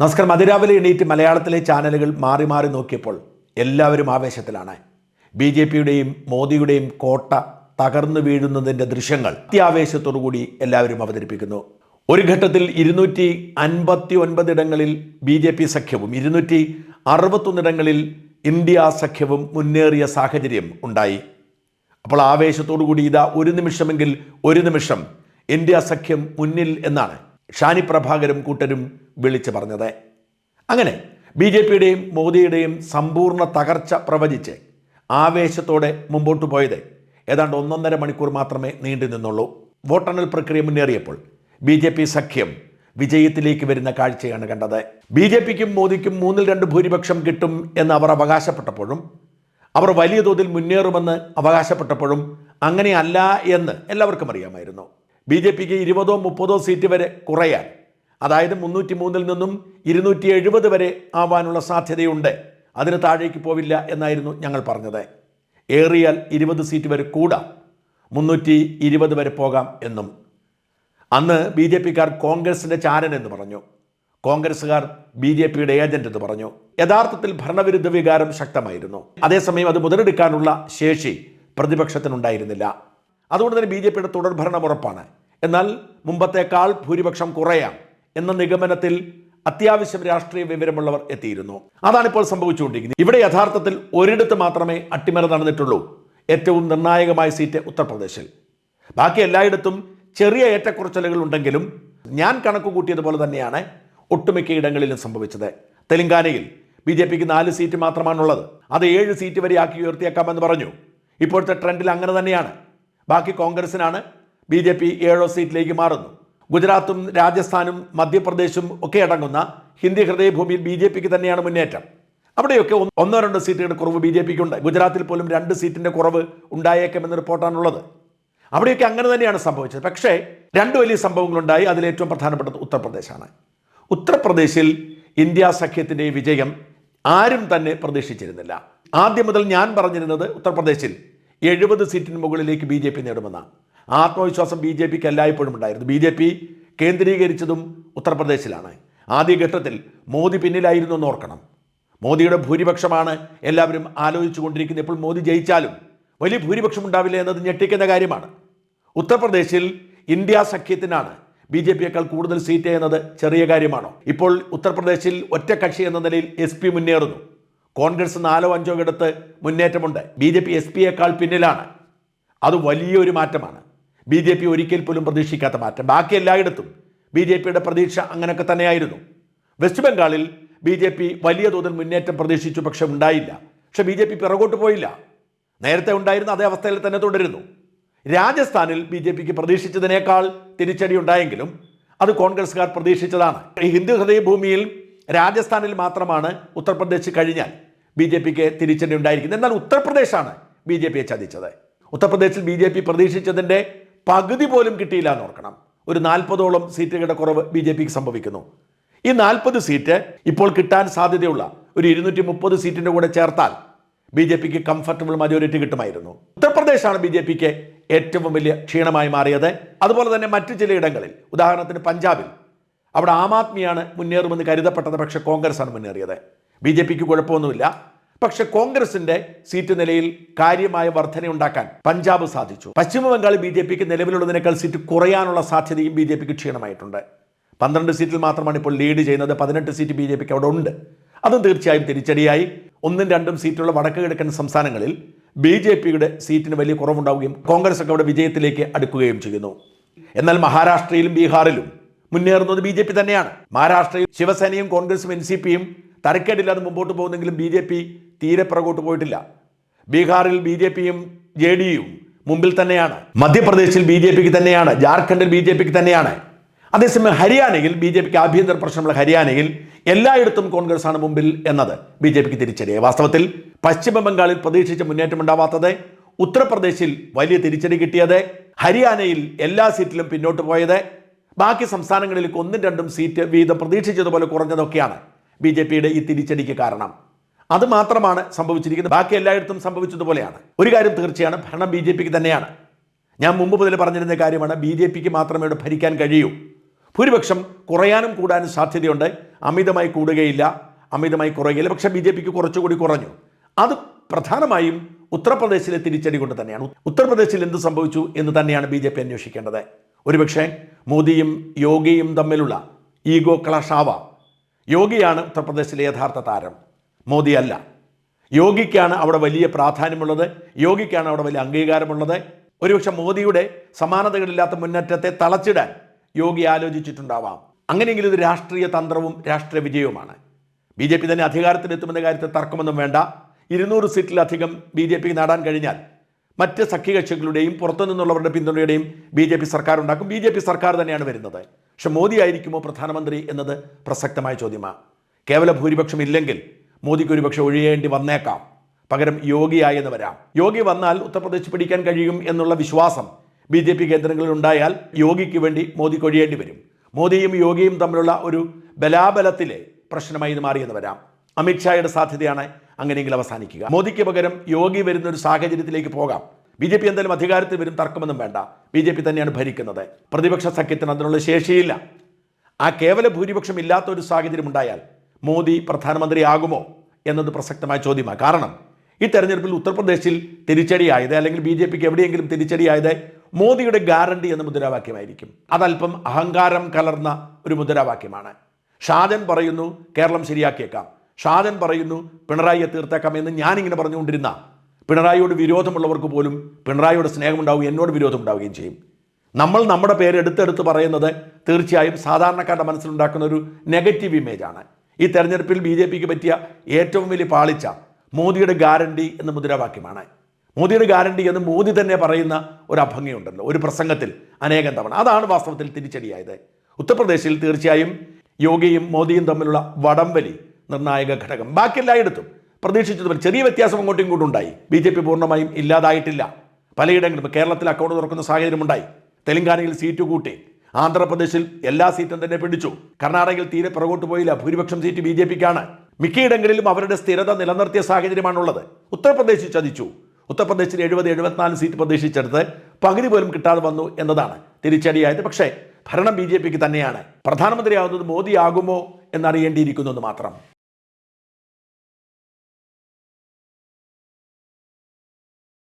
നമസ്കാരം. അതിരാവിലെ എണീറ്റ് മലയാളത്തിലെ ചാനലുകൾ മാറി മാറി നോക്കിയപ്പോൾ എല്ലാവരും ആവേശത്തിലാണ്. ബി ജെ പിയുടെയും മോദിയുടെയും കോട്ട തകർന്നു വീഴുന്നതിന്റെ ദൃശ്യങ്ങൾ അത്യാവേശത്തോടു കൂടി എല്ലാവരും അവതരിപ്പിക്കുന്നു. ഒരു ഘട്ടത്തിൽ ഇരുന്നൂറ്റി അൻപത്തി ഒൻപതിടങ്ങളിൽ ബി ജെ പി സഖ്യവും ഇരുന്നൂറ്റി അറുപത്തൊന്നിടങ്ങളിൽ ഇന്ത്യ സഖ്യവും മുന്നേറിയ സാഹചര്യം ഉണ്ടായി. അപ്പോൾ ആവേശത്തോടു കൂടി ഇതാ ഒരു നിമിഷമെങ്കിൽ ഒരു നിമിഷം ഇന്ത്യ സഖ്യം മുന്നിൽ എന്നാണ്. ഷാനി പ്രഭാകരും കൂട്ടരും വിളിച്ചു പറഞ്ഞത്. അങ്ങനെ ബി ജെ പിയുടെയും മോദിയുടെയും സമ്പൂർണ തകർച്ച പ്രവചിച്ച് ആവേശത്തോടെ മുമ്പോട്ട് പോയത് ഏതാണ്ട് ഒന്നൊന്നര മണിക്കൂർ മാത്രമേ നീണ്ടു നിന്നുള്ളൂ. വോട്ടെണ്ണൽ പ്രക്രിയ മുന്നേറിയപ്പോൾ ബി ജെ പി സഖ്യം വിജയത്തിലേക്ക് വരുന്ന കാഴ്ചയാണ് കണ്ടത്. ബി ജെ പിക്കും മോദിക്കും മൂന്നിൽ രണ്ട് ഭൂരിപക്ഷം കിട്ടും എന്ന് അവർ അവകാശപ്പെട്ടപ്പോഴും അവർ വലിയ തോതിൽ മുന്നേറുമെന്ന് അവകാശപ്പെട്ടപ്പോഴും അങ്ങനെയല്ല എന്ന് എല്ലാവർക്കും അറിയാമായിരുന്നു. ബി ജെ പിക്ക് ഇരുപതോ മുപ്പതോ സീറ്റ് വരെ കുറയാൻ. അതായത് മുന്നൂറ്റി മൂന്നിൽ നിന്നും ഇരുന്നൂറ്റി എഴുപത് വരെ ആവാനുള്ള സാധ്യതയുണ്ട്. അതിന് താഴേക്ക് പോവില്ല എന്നായിരുന്നു ഞങ്ങൾ പറഞ്ഞത്. ഏറിയാൽ ഇരുപത് സീറ്റ് വരെ കൂടാം. മുന്നൂറ്റി ഇരുപത് വരെ പോകാം എന്നും. അന്ന് ബി ജെ പിക്കാർ കോൺഗ്രസിന്റെ ചാരൻ എന്ന് പറഞ്ഞു. കോൺഗ്രസ്സുകാർ ബി ജെ പിയുടെ ഏജന്റ് എന്ന് പറഞ്ഞു. യഥാർത്ഥത്തിൽ ഭരണവിരുദ്ധ വികാരം ശക്തമായിരുന്നു. അതേസമയം അത് മുതലെടുക്കാനുള്ള ശേഷി പ്രതിപക്ഷത്തിനുണ്ടായിരുന്നില്ല. അതുകൊണ്ട് തന്നെ ബി ജെ പിയുടെ തുടർ ഭരണം ഉറപ്പാണ്. എന്നാൽ മുമ്പത്തേക്കാൾ ഭൂരിപക്ഷം കുറയാം എന്ന നിഗമനത്തിൽ അത്യാവശ്യം രാഷ്ട്രീയ വിവരമുള്ളവർ എത്തിയിരുന്നു. അതാണ് ഇപ്പോൾ സംഭവിച്ചുകൊണ്ടിരിക്കുന്നത്. ഇവിടെ യഥാർത്ഥത്തിൽ ഒരിടത്ത് മാത്രമേ അട്ടിമറി നടന്നിട്ടുള്ളൂ. ഏറ്റവും നിർണായകമായ സീറ്റ് ഉത്തർപ്രദേശിൽ. ബാക്കി എല്ലായിടത്തും ചെറിയ ഏറ്റക്കുറച്ചിലുകൾ ഉണ്ടെങ്കിലും ഞാൻ കണക്ക് കൂട്ടിയതുപോലെ തന്നെയാണ് ഒട്ടുമിക്ക ഇടങ്ങളിലും സംഭവിച്ചത്. തെലങ്കാനയിൽ ബി ജെ പിക്ക് നാല് സീറ്റ് മാത്രമാണുള്ളത്. അത് ഏഴ് സീറ്റ് വരെ ആക്കി ഉയർത്തിയേക്കാമെന്ന് പറഞ്ഞു. ഇപ്പോഴത്തെ ട്രെൻഡിൽ അങ്ങനെ തന്നെയാണ്. ബാക്കി കോൺഗ്രസിനാണ് ബി ജെ പി ഏഴോ സീറ്റിലേക്ക് മാറുന്നു ഗുജറാത്തും രാജസ്ഥാനും മധ്യപ്രദേശും ഒക്കെ അടങ്ങുന്ന ഹിന്ദി ഹൃദയഭൂമിയിൽ ബി ജെ പിക്ക് തന്നെയാണ് മുന്നേറ്റം. അവിടെയൊക്കെ ഒന്ന് രണ്ടോ സീറ്റുകളുടെ കുറവ് ബി ജെ പിക്ക് ഉണ്ട് ഗുജറാത്തിൽ പോലും രണ്ട് സീറ്റിന്റെ കുറവ് ഉണ്ടായേക്കുമെന്ന് റിപ്പോർട്ടാണുള്ളത് അവിടെയൊക്കെ അങ്ങനെ തന്നെയാണ് സംഭവിച്ചത്. പക്ഷേ രണ്ട് വലിയ സംഭവങ്ങളുണ്ടായി. അതിലേറ്റവും പ്രധാനപ്പെട്ടത് ഉത്തർപ്രദേശാണ്. ഉത്തർപ്രദേശിൽ ഇന്ത്യ സഖ്യത്തിന്റെ വിജയം ആരും തന്നെ പ്രതീക്ഷിച്ചിരുന്നില്ല. ആദ്യം മുതൽ ഞാൻ പറഞ്ഞിരുന്നത് ഉത്തർപ്രദേശിൽ എഴുപത് സീറ്റിന് മുകളിലേക്ക് ബി ജെ പി നേടുമെന്നാണ് ആത്മവിശ്വാസം ബി ജെ പിക്ക് എല്ലായ്പ്പോഴും ഉണ്ടായിരുന്നു. ബി ജെ പി കേന്ദ്രീകരിച്ചതും ഉത്തർപ്രദേശിലാണ്. ആദ്യഘട്ടത്തിൽ മോദി പിന്നിലായിരുന്നു എന്ന് ഓർക്കണം. മോദിയുടെ ഭൂരിപക്ഷമാണ് എല്ലാവരും ആലോചിച്ചു കൊണ്ടിരിക്കുന്നത് ഇപ്പോൾ മോദി ജയിച്ചാലും. വലിയ ഭൂരിപക്ഷം ഉണ്ടാവില്ല എന്നത് ഞെട്ടിക്കുന്ന കാര്യമാണ്. ഉത്തർപ്രദേശിൽ ഇന്ത്യ സഖ്യത്തിനാണ് ബി ജെ പിയേക്കാൾ കൂടുതൽ സീറ്റ് എന്നത് ചെറിയ കാര്യമാണോ? ഇപ്പോൾ ഉത്തർപ്രദേശിൽ ഒറ്റ കക്ഷി എന്ന നിലയിൽ എസ് പി മുന്നേറുന്നു. കോൺഗ്രസ് നാലോ അഞ്ചോ ഇടത്ത് മുന്നേറ്റമുണ്ട്. ബി ജെ പി എസ് പിയേക്കാൾ പിന്നിലാണ്. അത് വലിയൊരു മാറ്റമാണ്. ബി ജെ പി ഒരിക്കൽ പോലും പ്രതീക്ഷിക്കാത്ത മാറ്റം. ബാക്കി എല്ലായിടത്തും ബി ജെ പിയുടെ പ്രതീക്ഷ അങ്ങനെയൊക്കെ തന്നെയായിരുന്നു. വെസ്റ്റ് ബംഗാളിൽ ബി ജെ പി വലിയ തോതിൽ മുന്നേറ്റം പ്രതീക്ഷിച്ചു പക്ഷെ ഉണ്ടായില്ല. പക്ഷെ ബി ജെ പി പിറകോട്ട് പോയില്ല. നേരത്തെ ഉണ്ടായിരുന്ന അതേ അവസ്ഥയിൽ തന്നെ തുടരുന്നു. രാജസ്ഥാനിൽ ബി ജെ പിക്ക് പ്രതീക്ഷിച്ചതിനേക്കാൾ തിരിച്ചടി ഉണ്ടായെങ്കിലും അത് കോൺഗ്രസ്സുകാർ പ്രതീക്ഷിച്ചതാണ്. ഹിന്ദു ഹൃദയഭൂമിയിൽ രാജസ്ഥാനിൽ മാത്രമാണ് ഉത്തർപ്രദേശ് കഴിഞ്ഞാൽ. ബി ജെ പിക്ക് തിരിച്ചടി ഉണ്ടായിരിക്കുന്നത് എന്നാൽ ഉത്തർപ്രദേശാണ് ബി ജെ പിയെ ചതിച്ചത്. ഉത്തർപ്രദേശിൽ ബി ജെ പി പ്രതീക്ഷിച്ചതിന്റെ പകുതി പോലും കിട്ടിയില്ല എന്ന് ഓർക്കണം. ഒരു നാൽപ്പതോളം സീറ്റുകളുടെ കുറവ് ബി ജെ പിക്ക് സംഭവിക്കുന്നു. ഈ നാൽപ്പത് സീറ്റ് ഇപ്പോൾ കിട്ടാൻ സാധ്യതയുള്ള ഒരു ഇരുന്നൂറ്റി മുപ്പത് സീറ്റിന്റെ കൂടെ ചേർത്താൽ ബി ജെ പിക്ക് കംഫർട്ടബിൾ മജോറിറ്റി കിട്ടുമായിരുന്നു. ഉത്തർപ്രദേശാണ് ബി ജെ പിക്ക് ഏറ്റവും വലിയ ക്ഷീണമായി മാറിയത്. അതുപോലെ തന്നെ മറ്റു ചിലയിടങ്ങളിൽ ഉദാഹരണത്തിന് പഞ്ചാബിൽ അവിടെ ആം ആദ്മിയാണ് മുന്നേറുമെന്ന് കരുതപ്പെട്ടത് പക്ഷേ കോൺഗ്രസ് ആണ് മുന്നേറിയത്. ബി ജെ പിക്ക് കുഴപ്പമൊന്നുമില്ല. പക്ഷെ കോൺഗ്രസിന്റെ സീറ്റ് നിലയിൽ കാര്യമായ വർധനയുണ്ടാക്കാൻ പഞ്ചാബ് സാധിച്ചു. പശ്ചിമ ബി ജെ പിക്ക് നിലവിലുള്ളതിനേക്കാൾ സീറ്റ് കുറയാനുള്ള സാധ്യതയും ബി ജെ പിക്ക് ക്ഷീണമായിട്ടുണ്ട്. പന്ത്രണ്ട് സീറ്റിൽ മാത്രമാണ് ഇപ്പോൾ ലീഡ് ചെയ്യുന്നത്. പതിനെട്ട് സീറ്റ് ബി ജെ പിക്ക് അവിടെ ഉണ്ട്. അതും തീർച്ചയായും തിരിച്ചടിയായി. ഒന്നും രണ്ടും സീറ്റുള്ള വടക്ക് കിഴക്കൻ സംസ്ഥാനങ്ങളിൽ ബി ജെ പിയുടെ സീറ്റിന് വലിയ കുറവുണ്ടാവുകയും കോൺഗ്രസ് ഒക്കെ അവിടെ വിജയത്തിലേക്ക് അടുക്കുകയും ചെയ്യുന്നു. എന്നാൽ മഹാരാഷ്ട്രയിലും ബീഹാറിലും മുന്നേറുന്നത് ബി ജെ പി തന്നെയാണ്. മഹാരാഷ്ട്രയിൽ ശിവസേനയും കോൺഗ്രസും എൻ സി പിയും തരക്കേടില്ലാതെ മുമ്പോട്ട് പോകുന്നെങ്കിലും ബി ജെ പി തീരെ പുറകോട്ട് പോയിട്ടില്ല. ബീഹാറിൽ ബി ജെ പിയും ജെ ഡി യും മുമ്പിൽ തന്നെയാണ്. മധ്യപ്രദേശിൽ ബി ജെ പിക്ക് തന്നെയാണ്. ജാർഖണ്ഡിൽ ബി ജെ പിക്ക് തന്നെയാണ്. അതേസമയം ഹരിയാനയിൽ ബി ജെ പിക്ക് ആഭ്യന്തര പ്രശ്നമുള്ള ഹരിയാനയിൽ എല്ലായിടത്തും കോൺഗ്രസ്സാണ് മുമ്പിൽ എന്നത്. ബി ജെ പിക്ക് തിരിച്ചടിയായി. വാസ്തവത്തിൽ പശ്ചിമ ബംഗാളിൽ പ്രതീക്ഷിച്ച മുന്നേറ്റം ഉണ്ടാവാത്തത് ഉത്തർപ്രദേശിൽ വലിയ തിരിച്ചടി കിട്ടിയത് ഹരിയാനയിൽ എല്ലാ സീറ്റിലും പിന്നോട്ട് പോയത് ബാക്കി സംസ്ഥാനങ്ങളിലേക്ക് ഒന്നും രണ്ടും സീറ്റ് വീതം പ്രതീക്ഷിച്ചതുപോലെ കുറഞ്ഞതൊക്കെയാണ്. ബി ജെ പിയുടെ ഈ തിരിച്ചടിക്ക് കാരണം. അത് മാത്രമാണ് സംഭവിച്ചിരിക്കുന്നത്. ബാക്കി എല്ലായിടത്തും സംഭവിച്ചതുപോലെയാണ്. ഒരു കാര്യം തീർച്ചയാണ് ഭരണം ബി ജെ പിക്ക് തന്നെയാണ്. ഞാൻ മുമ്പ് മുതൽ പറഞ്ഞിരുന്ന കാര്യമാണ് ബി ജെ പിക്ക് മാത്രമേ ഇവിടെ ഭരിക്കാൻ കഴിയൂ. ഭൂരിപക്ഷം കുറയാനും കൂടാനും സാധ്യതയുണ്ട്. അമിതമായി കൂടുകയില്ല അമിതമായി കുറയുകയില്ല. പക്ഷേ ബി ജെ പിക്ക് കുറച്ചുകൂടി കുറഞ്ഞു. അത് പ്രധാനമായും ഉത്തർപ്രദേശിലെ തിരിച്ചടി കൊണ്ട് തന്നെയാണ്. ഉത്തർപ്രദേശിൽ എന്ത് സംഭവിച്ചു എന്ന് തന്നെയാണ് ബി ജെ പി അന്വേഷിക്കേണ്ടത്. ഒരുപക്ഷെ മോദിയും യോഗിയും തമ്മിലുള്ള ഈഗോ ക്ലഷാവാം യോഗിയാണ് ഉത്തർപ്രദേശിലെ യഥാർത്ഥ താരം. മോദി അല്ല യോഗിക്കാണ് അവിടെ വലിയ പ്രാധാന്യമുള്ളത്. യോഗിക്കാണ് അവിടെ വലിയ അംഗീകാരമുള്ളത്. ഒരുപക്ഷെ മോദിയുടെ സമാനതകളില്ലാത്ത മുന്നേറ്റത്തെ തളച്ചിടാൻ യോഗി ആലോചിച്ചിട്ടുണ്ടാവാം. അങ്ങനെയെങ്കിലും ഇത് രാഷ്ട്രീയ തന്ത്രവും രാഷ്ട്രീയ വിജയവുമാണ്. ബി ജെ പി തന്നെ അധികാരത്തിലെത്തുമെന്ന കാര്യത്തിൽ തർക്കമൊന്നും വേണ്ട. ഇരുന്നൂറ് സീറ്റിലധികം ബി ജെ പി നേടാൻ കഴിഞ്ഞാൽ മറ്റ് സഖ്യകക്ഷികളുടെയും പുറത്തു നിന്നുള്ളവരുടെ പിന്തുണയുടെയും ബി ജെ പി സർക്കാർ ഉണ്ടാക്കും ബി ജെ പി സർക്കാർ തന്നെയാണ് വരുന്നത്. പക്ഷെ മോദി ആയിരിക്കുമോ പ്രധാനമന്ത്രി എന്നത് പ്രസക്തമായ ചോദ്യമാണ് കേവല ഭൂരിപക്ഷം ഇല്ലെങ്കിൽ മോദിക്ക് ഒരുപക്ഷെ ഒഴിയേണ്ടി വന്നേക്കാം. പകരം യോഗിയായെന്ന് വരാം. യോഗി വന്നാൽ ഉത്തർപ്രദേശ് പിടിക്കാൻ കഴിയും എന്നുള്ള വിശ്വാസം ബി ജെ പി കേന്ദ്രങ്ങളിൽ ഉണ്ടായാൽ യോഗിക്ക് വേണ്ടി മോദിക്ക് ഒഴിയേണ്ടി വരും. മോദിയും യോഗിയും തമ്മിലുള്ള ഒരു ബലാബലത്തിലെ പ്രശ്നമായി ഇത് മാറിയെന്ന് വരാം. അമിത്ഷായുടെ സാധ്യതയാണ് അങ്ങനെയെങ്കിൽ അവസാനിക്കുക. മോദിക്ക് പകരം യോഗി വരുന്ന ഒരു സാഹചര്യത്തിലേക്ക് പോകാം. ബി ജെ പി എന്തായാലും അധികാരത്തിൽ വരും തർക്കമൊന്നും വേണ്ട. ബി ജെ പി തന്നെയാണ് ഭരിക്കുന്നത്. പ്രതിപക്ഷ സഖ്യത്തിന് അതിനുള്ള ശേഷിയില്ല. ആ കേവല ഭൂരിപക്ഷം ഇല്ലാത്ത ഒരു സാഹചര്യം ഉണ്ടായാൽ മോദി പ്രധാനമന്ത്രിയാകുമോ എന്നത് പ്രസക്തമായ ചോദ്യമാണ്. കാരണം ഈ തെരഞ്ഞെടുപ്പിൽ ഉത്തർപ്രദേശിൽ തിരിച്ചടിയായത് അല്ലെങ്കിൽ ബി ജെ പിക്ക് എവിടെയെങ്കിലും തിരിച്ചടിയായത് മോദിയുടെ ഗ്യാരണ്ടി എന്ന മുദ്രാവാക്യമായിരിക്കും. അതല്പം അഹങ്കാരം കലർന്ന ഒരു മുദ്രാവാക്യമാണ്. ഷാജൻ പറയുന്നു കേരളം ശരിയാക്കിയേക്കാം. ഷാജൻ പറയുന്നു പിണറായിയെ തീർത്തേക്കാം എന്ന് ഞാനിങ്ങനെ പറഞ്ഞുകൊണ്ടിരുന്ന പിണറായിയോട് വിരോധമുള്ളവർക്ക് പോലും പിണറായിയോട് സ്നേഹമുണ്ടാവുകയും എന്നോട് വിരോധം ഉണ്ടാവുകയും ചെയ്യും. നമ്മൾ നമ്മുടെ പേര് എടുത്തെടുത്ത് പറയുന്നത് തീർച്ചയായും സാധാരണക്കാരുടെ മനസ്സിലുണ്ടാക്കുന്ന ഒരു നെഗറ്റീവ് ഇമേജാണ് ഈ തെരഞ്ഞെടുപ്പിൽ ബി ജെ പിക്ക് പറ്റിയ ഏറ്റവും വലിയ പാളിച്ച മോദിയുടെ ഗ്യാരണ്ടി എന്ന മുദ്രാവാക്യമാണ്. മോദിയുടെ ഗ്യാരണ്ടി എന്ന് മോദി തന്നെ പറയുന്ന ഒരു അഭംഗിയുണ്ടല്ലോ ഒരു പ്രസംഗത്തിൽ അനേകം തവണ. അതാണ് വാസ്തവത്തിൽ തിരിച്ചടിയായത്. ഉത്തർപ്രദേശിൽ തീർച്ചയായും യോഗിയും മോദിയും തമ്മിലുള്ള വടംവലി നിർണായക ഘടകം. ബാക്കിയെല്ലായിടത്തും പ്രതീക്ഷിച്ചതുപോലെ ചെറിയ വ്യത്യാസം അങ്ങോട്ടും ഇങ്ങോട്ടും ഉണ്ടായി. ബി ജെ പി പൂർണമായും ഇല്ലാതായിട്ടില്ല. പലയിടങ്ങളിലും കേരളത്തിൽ അക്കൗണ്ട് തുറക്കുന്ന സാഹചര്യമുണ്ടായി. തെലങ്കാനയിൽ സീറ്റ് കൂട്ടി. ആന്ധ്രാപ്രദേശിൽ എല്ലാ സീറ്റും തന്നെ പിടിച്ചു. കർണാടകയിൽ തീരെ പുറകോട്ട് പോയില്ല. ഭൂരിപക്ഷം സീറ്റ് ബി ജെ പിക്കാണ് മിക്കയിടങ്ങളിലും അവരുടെ സ്ഥിരത നിലനിർത്തിയ സാഹചര്യമാണുള്ളത്. ഉത്തർപ്രദേശിൽ ചതിച്ചു. ഉത്തർപ്രദേശിൽ എഴുപത് എഴുപത്തിനാല് സീറ്റ് പ്രതീക്ഷിച്ചെടുത്ത് പകുതി പോലും കിട്ടാതെ വന്നു എന്നതാണ് തിരിച്ചടിയായത്. പക്ഷേ ഭരണം ബി ജെ പിക്ക് തന്നെയാണ്. പ്രധാനമന്ത്രിയാവുന്നത് മോദിയാകുമോ എന്നറിയേണ്ടിയിരിക്കുന്നു എന്ന് മാത്രം.